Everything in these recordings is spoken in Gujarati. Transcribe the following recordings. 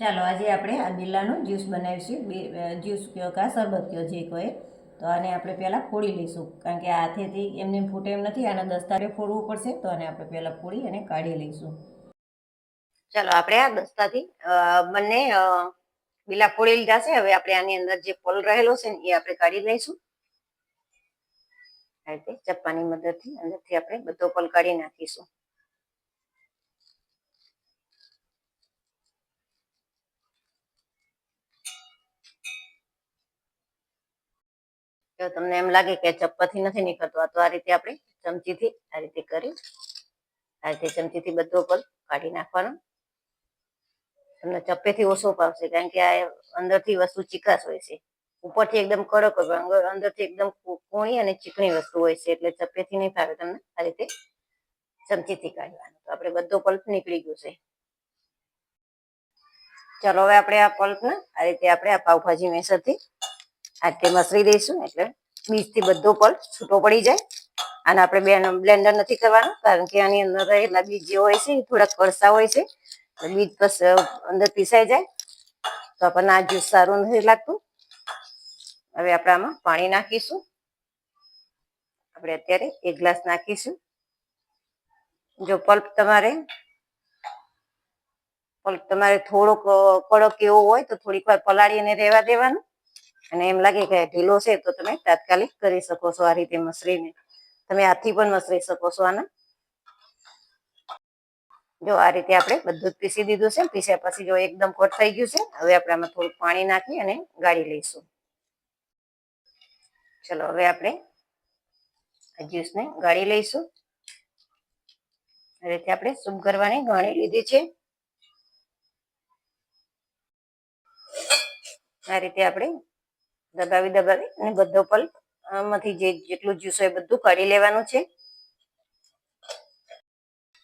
ચાલો, આજે આપણે આ બિરલાનું જ્યુસ બનાવીશું. જ્યુસ કયો કે શરબત કયો જે કહે તો આને આપણે પહેલાં ફોડી લઈશું. કારણ કે હાથેથી એમને એમ ફૂટે એમ નથી, આને દસ્તારે ફોડવું પડશે, તો આને આપણે પહેલાં ફોડી અને કાઢી લઈશું. ચાલો, આપણે આ દસ્તાથી બંને બિલા ફોડી લીધા છે. હવે આપણે આની અંદર જે પોલ રહેલો છે ને, એ આપણે કાઢી લઈશું. આ ચપ્પાની મદદથી, અંદરથી આપણે બધો પલ કાઢી નાખીશું. જો તમને એમ લાગે કે ચપ્પાથી નથી નીકળતો તો આ રીતે આપણે ચમચીથી આ રીતે કરી, આ રીતે ચમચીથી બધો પલ કાઢી નાખવાનો. તમને ચપ્પેથી ઓછો પાવશે કારણ કે આ અંદરથી વસ્તુ ચીકાશ હોય છે. ઉપરથી એકદમ કડક હોય અંદરથી એકદમ કૂણી અને ચીકણી વસ્તુ હોય છે, એટલે ચપ્પેથી નહીં ફાવે તમને આ રીતે ચમચીથી કાઢવાનું. તો આપણે બધો પલ્પ નીકળી ગયો છે. ચાલો, હવે આપણે આ પલ્પને આ રીતે આપણે આ પાવભાજી મેસરથી આ મસરી દઈશું એટલે બીજથી બધો પલ્પ છૂટો પડી જાય. અને આપણે બ્લેન્ડર નથી કરવાનું, કારણ કે આની અંદર એટલા બીજ જે હોય છે એ થોડા કડસા હોય છે. બીજ બસ અંદર પીસાઈ જાય. તો આપણને આ જ્યુસ સારું નથી લાગતું. હવે આપણે આમાં પાણી નાખીશું. આપણે અત્યારે એક ગ્લાસ નાખીશું. જો પલ્પ તમારે પલ્પ તમારે થોડોક કડક એવો હોય તો થોડીક વાર પલાળીને રહેવા દેવાનું. અને એમ લાગે કે ઢીલો છે, તો તમે તાત્કાલિક કરી શકો છો આ રીતે મસરીને તમે હાથથી પણ મસરી શકો છો આના. જો આ રીતે આપણે બધું જ પીસી દીધું છે, પીસ્યા પછી જો એકદમ કોટ થઈ ગયું છે, હવે આપણે આમાં થોડુંક પાણી નાખી અને ગાળી લઈશું. ચલો, હવે આપણે આ જ્યુસને ગાળી લઈશું. આ રીતે આપણે સૂપ કરવાની ગાળી લીધી છે. આ રીતે આપણે દબાવી દબાવી અને બધો પલ્પ આમાંથી જે જેટલું જ્યુસ હોય બધું કાઢી લેવાનું છે.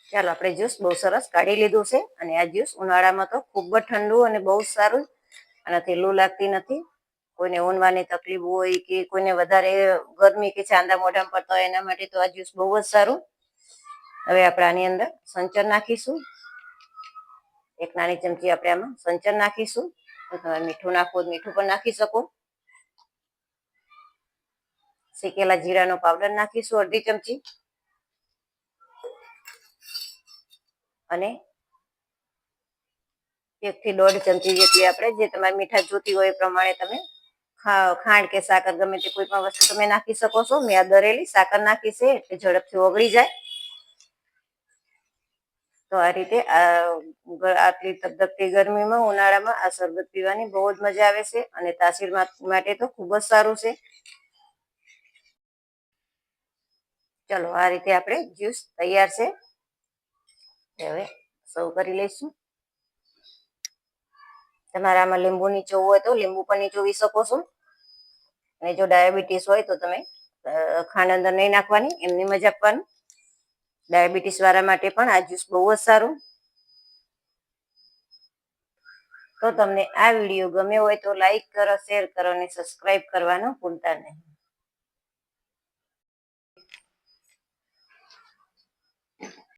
ચાલો, આપણે જ્યુસ બહુ સરસ કાઢી લીધું છે અને આ જ્યુસ ઉનાળામાં તો ખૂબ જ ઠંડુ અને બહુ સારું આનાથી લૂ લાગતી નથી. કોઈને ઊનવાની તકલીફ હોય કે કોઈને વધારે ગરમી કે ચાંદા મોઢામાં પડતા હોય, એના માટે તો આ જ્યુસ બહુ જ સારું હવે આપણે આની અંદર સંચર નાખીશું. એક નાની ચમચી આપણે આમાં સંચર નાખીશું. તમે મીઠું નાખો, મીઠું પણ નાખી શકો. શેકેલા જીરાનો પાવડર નાખીશું અડધી ચમચી. અને એક થી દોઢ ચમચી જેટલી આપણે જે તમારી મીઠા જોતી હોય એ પ્રમાણે તમે ખાંડ કે સાકર ગમે તે કોઈ પણ વસ્તુ તમે નાખી શકો છો. મેં આ દરેલી સાકર નાખી છે એટલે ઝડપથી ઓગળી જાય. તો આ રીતે આટલી ધગધગતી ગરમીમાં ઉનાળામાં આ શરબત પીવાની બહુ જ મજા આવે છે અને તાસીર માટે તો ખૂબ જ સારું છે. ચલો, આ રીતે આપણે જ્યુસ તૈયાર છે. હવે સર્વ કરી લઈશું. તમારામાં લીંબુ નીચો હોય તો લીંબુ પણ નીચોવી શકો છો. અને જો ડાયાબિટીસ હોય તો તમે ખાંડ અંદર નહીં નાખવાની, એમની મજા આપવાનું. ડાયાબિટીસ વાળા માટે પણ આ જ્યુસ બહુ જ સારું. તો તમને આ વીડિયો ગમ્યો હોય તો લાઈક કરો શેર કરો અને સબસ્ક્રાઇબ કરવાનું ભૂલતા નહીં.